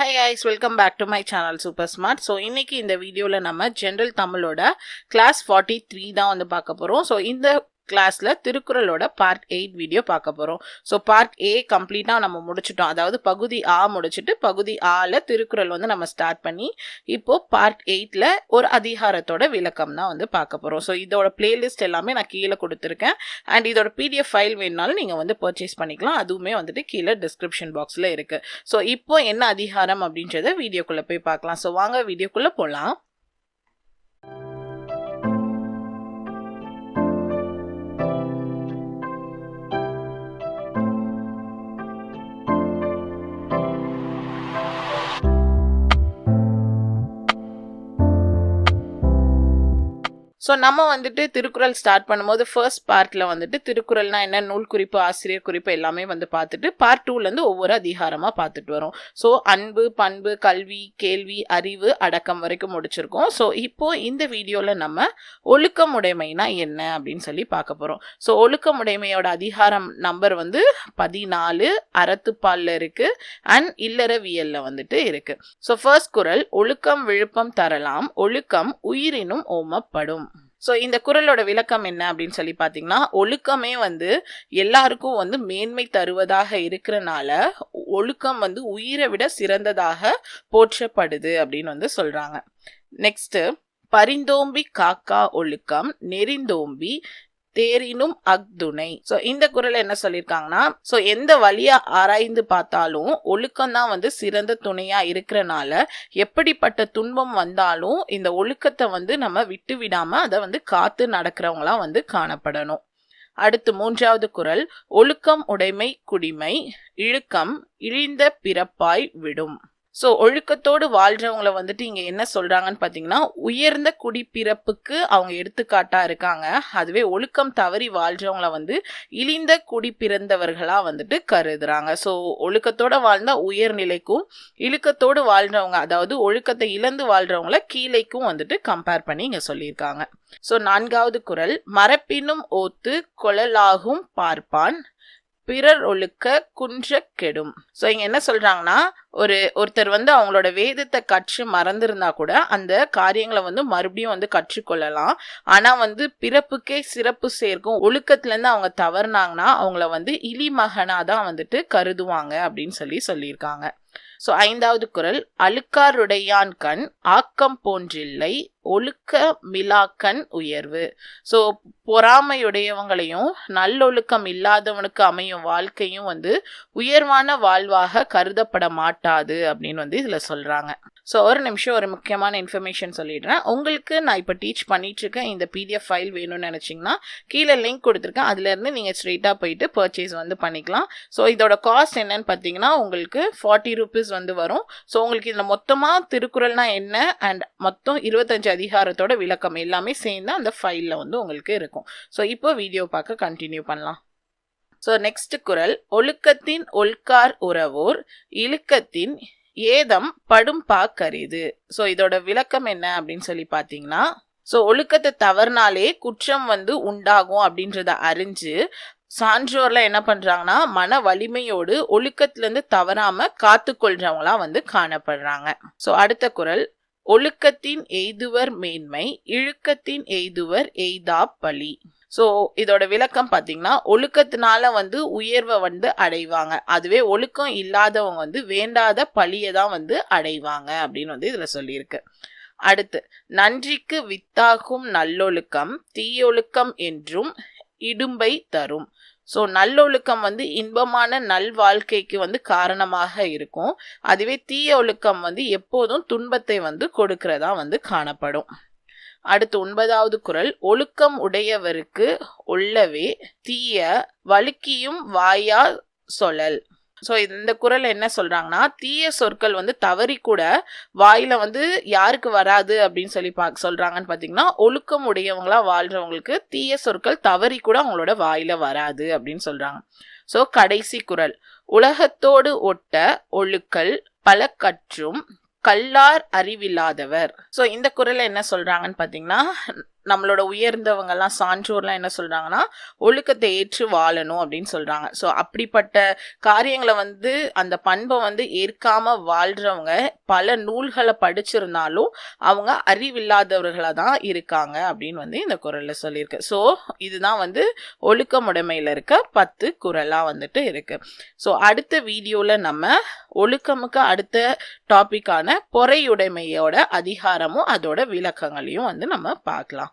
Hi guys welcome back to my channel super smart so இன்றைக்கி இந்த வீடியோவில் நம்ம ஜென்ரல் தமிழோட கிளாஸ் ஃபார்ட்டி த்ரீ தான் வந்து பார்க்க போகிறோம் ஸோ இந்த கிளாஸில் திருக்குறளோட பார்ட் எயிட் வீடியோ பார்க்க போகிறோம் ஸோ பார்ட் ஏ கம்ப்ளீட்டாக நம்ம முடிச்சிட்டோம். அதாவது பகுதி ஆ முடிச்சுட்டு பகுதி ஆல திருக்குறள் வந்து நம்ம ஸ்டார்ட் பண்ணி இப்போது பார்ட் எயிட்டில் ஒரு அதிகாரத்தோட விளக்கம் தான் வந்து பார்க்க போகிறோம் ஸோ இதோட பிளேலிஸ்ட் எல்லாமே நான் கீழே கொடுத்துருக்கேன். அண்ட் இதோட பிடிஎஃப் ஃபைல் வேணுனாலும் நீங்கள் வந்து பர்ச்சேஸ் பண்ணிக்கலாம். அதுவுமே வந்துட்டு கீழே டிஸ்கிரிப்ஷன் பாக்ஸில் இருக்குது ஸோ இப்போ என்ன அதிகாரம் அப்படின்றத வீடியோக்குள்ளே போய் பார்க்கலாம். ஸோ வாங்க வீடியோக்குள்ளே போகலாம் ஸோ நம்ம வந்துட்டு திருக்குறள் ஸ்டார்ட் பண்ணும்போது ஃபர்ஸ்ட் பார்ட்டில் வந்துட்டு திருக்குறள்னா என்ன? நூல் குறிப்பு ஆசிரியர் குறிப்பு எல்லாமே வந்து பார்த்துட்டு பார்ட் டூலேருந்து ஒவ்வொரு அதிகாரமாக பார்த்துட்டு வரோம். ஸோ அன்பு பண்பு கல்வி கேள்வி அறிவு அடக்கம் வரைக்கும் முடிச்சிருக்கோம். ஸோ இப்போ இந்த வீடியோவில் நம்ம ஒழுக்கமுடைமைனா என்ன அப்படின்னு சொல்லி பார்க்க போகிறோம் ஸோ ஒழுக்கமுடைமையோட அதிகாரம் நம்பர் வந்து பதினாலு அறத்துப்பாலில் இருக்குது அண்ட் இல்லறவியலில் வந்துட்டு இருக்குது ஸோ ஃபர்ஸ்ட் குறள் ஒழுக்கம் விழுப்பம் தரலாம் ஒழுக்கம் உயிரினும் ஓமப்படும். ஸோ இந்த குறளோட விளக்கம் என்ன அப்படின்னு சொல்லி பார்த்தீங்கன்னா ஒழுக்கமே வந்து எல்லாருக்கும் வந்து மேன்மை தருவதாக இருக்கிறனால ஒழுக்கம் வந்து உயிரை விட சிறந்ததாக போற்றப்படுது அப்படின்னு வந்து சொல்கிறாங்க நெக்ஸ்ட்டு பரிந்தோம்பி காக்கா ஒழுக்கம் நெறிந்தோம்பி தேரினும் அக்துணை ஸோ இந்த குரல் என்ன சொல்லியிருக்காங்கன்னா ஸோ எந்த வழியா ஆராய்ந்து பார்த்தாலும் ஒழுக்கம் தான் வந்து சிறந்த துணையா இருக்கிறனால எப்படிப்பட்ட துன்பம் வந்தாலும் இந்த ஒழுக்கத்தை வந்து நம்ம விட்டு விடாம அதை வந்து காத்து நடக்கிறவங்களா வந்து காணப்படணும். அடுத்து மூன்றாவது குரல் ஒழுக்கம் உடைமை குடிமை இழுக்கம் இழிந்த பிறப்பாய் விடும். ஸோ ஒழுக்கத்தோடு வாழ்கிறவங்கள வந்துட்டு இங்கே என்ன சொல்கிறாங்கன்னு பார்த்தீங்கன்னா உயர்ந்த குடிப்பிறப்புக்கு அவங்க எடுத்துக்காட்டாக இருக்காங்க. அதுவே ஒழுக்கம் தவறி வாழ்கிறவங்கள வந்து இழிந்த குடிப்பிறந்தவர்களாக வந்துட்டு கருதுறாங்க. ஸோ ஒழுக்கத்தோடு வாழ்ந்தால் உயர்நிலைக்கும் இழுக்கத்தோடு வாழ்றவங்க அதாவது ஒழுக்கத்தை இழந்து வாழ்கிறவங்கள கீழைக்கும் வந்துட்டு கம்பேர் பண்ணி இங்கே சொல்லியிருக்காங்க. ஸோ நான்காவது குரல் மரப்பினும் ஓத்து கொழலாகும் பார்ப்பான் பிறர் ஒழுக்க குன்ற கெடும். ஸோ இங்கே என்ன சொல்கிறாங்கன்னா ஒரு ஒருத்தர் வந்து அவங்களோட வேதத்தை கற்று மறந்துருந்தா கூட அந்த காரியங்களை வந்து மறுபடியும் வந்து கற்றுக்கொள்ளலாம். ஆனால் வந்து பிறப்புக்கே சிறப்பு சேர்க்கும் ஒழுக்கத்துலேருந்து அவங்க தவறுனாங்கன்னா அவங்கள வந்து இலிமகனா தான் வந்துட்டு கருதுவாங்க அப்படின்னு சொல்லி சொல்லியிருக்காங்க. ஸோ ஐந்தாவது குரல் அழுக்காருடையான் கண் ஆக்கம் போன்றில்லை ஒழுக்க மிலாக்கண் உயர்வு. ஸோ பொறாமையுடையவங்களையும் நல்லொழுக்கம் இல்லாதவனுக்கு அமையும் வாழ்க்கையும் வந்து உயர்வான வாழ்வாக கருதப்பட மாட்டாது அப்படின்னு வந்து இதில் சொல்கிறாங்க ஸோ ஒரு நிமிஷம் ஒரு முக்கியமான இன்ஃபர்மேஷன் சொல்லிடுறேன். உங்களுக்கு நான் இப்போ டீச் பண்ணிட்டு இருக்கேன் இந்த பிடிஎஃப் ஃபைல் வேணும்னு நினச்சிங்கன்னா கீழே லிங்க் கொடுத்துருக்கேன். அதுலேருந்து நீங்கள் ஸ்ட்ரெயிட்டாக போயிட்டு பர்ச்சேஸ் வந்து பண்ணிக்கலாம். ஸோ இதோட காஸ்ட் என்னன்னு பார்த்தீங்கன்னா உங்களுக்கு ஃபார்ட்டி ருபீஸ் வந்து வரும். ஸோ உங்களுக்கு இதில் மொத்தமாக திருக்குறள்னா என்ன? அண்ட் மொத்தம் இருபத்தஞ்சு அதிகாரத்தோட விளக்கம் எல்லாமே சேர்ந்து அந்த ஃபைலில் வந்து உங்களுக்கு இருக்கும். ஸோ இப்போ வீடியோ பார்க்க கண்டினியூ பண்ணலாம். ஸோ நெக்ஸ்ட் குரல். ஒழுக்கத்தின் ஒல்கார் உறவோர் இழுக்கத்தின் ஏதம் படும் பாக்கரிது. ஸோ இதோட விளக்கம் என்ன அப்படின்னு சொல்லி பார்த்தீங்கன்னா ஸோ ஒழுக்கத்தை தவறுனாலே குற்றம் வந்து உண்டாகும் அப்படின்றத அறிஞ்சு சான்றோர்ல என்ன பண்றாங்கன்னா மன வலிமையோடு ஒழுக்கத்திலிருந்து தவறாம காத்து வந்து காணப்படுறாங்க. ஸோ அடுத்த குரல். ஒழுக்கத்தின் எய்துவர் மேன்மை இழுக்கத்தின் எய்துவர் எய்தா பழி. ஸோ இதோட விளக்கம் பார்த்தீங்கன்னா ஒழுக்கத்தினால வந்து உயர்வை வந்து அடைவாங்க. அதுவே ஒழுக்கம் இல்லாதவங்க வந்து வேண்டாத பழியை தான் வந்து அடைவாங்க அப்படின்னு வந்து இதில் சொல்லியிருக்கு. அடுத்து நன்றிக்கு வித்தாகும் நல்லொழுக்கம் தீயொழுக்கம் என்றும் இடும்பை தரும். ஸோ நல்லொழுக்கம் வந்து இன்பமான நல் வாழ்க்கைக்கு வந்து காரணமாக இருக்கும். அதுவே தீய ஒழுக்கம் வந்து எப்போதும் துன்பத்தை வந்து கொடுக்கிறதா வந்து காணப்படும். அடுத்து ஒன்பதாவது குரல். ஒழுக்கம் உடையவருக்கு உள்ளவே தீய வழுக்கியும் வாயா சொல்லல் ஸோ இந்த குரல் என்ன சொல்கிறாங்கன்னா தீய சொற்கள் வந்து தவறி கூட வாயில் வந்து யாருக்கு வராது அப்படின்னு சொல்லி பா சொல்கிறாங்கன்னு பார்த்தீங்கன்னா ஒழுக்கம் உடையவங்களா வாழ்கிறவங்களுக்கு தீய சொற்கள் தவறி கூட அவங்களோட வாயில் வராது அப்படின்னு சொல்கிறாங்க ஸோ கடைசி குரல். உலகத்தோடு ஒட்ட ஒழுக்கல் பல கற்றும் கல்லார் அறிவில்லாதவர். ஸோ இந்த குரலை என்ன சொல்கிறாங்கன்னு பார்த்தீங்கன்னா நம்மளோட உயர்ந்தவங்கெல்லாம் சான்றோர்லாம் என்ன சொல்கிறாங்கன்னா ஒழுக்கத்தை ஏற்று வாழணும் அப்படின்னு சொல்கிறாங்க ஸோ அப்படிப்பட்ட காரியங்களை வந்து அந்த பண்பை வந்து ஏற்காம வாழ்கிறவங்க பல நூல்களை படிச்சிருந்தாலும் அவங்க அறிவில்லாதவர்களாக தான் இருக்காங்க அப்படின்னு வந்து இந்த குரலில் சொல்லியிருக்கு. ஸோ இதுதான் வந்து ஒழுக்கமுடைமையில் இருக்க பத்து குரலாக வந்துட்டு இருக்குது ஸோ அடுத்த வீடியோவில் நம்ம ஒழுக்கமுக்கு அடுத்த டாப்பிக்கான பொறையுடைமையோட அதிகாரமும் அதோட விளக்கங்களையும் வந்து நம்ம பார்க்கலாம்.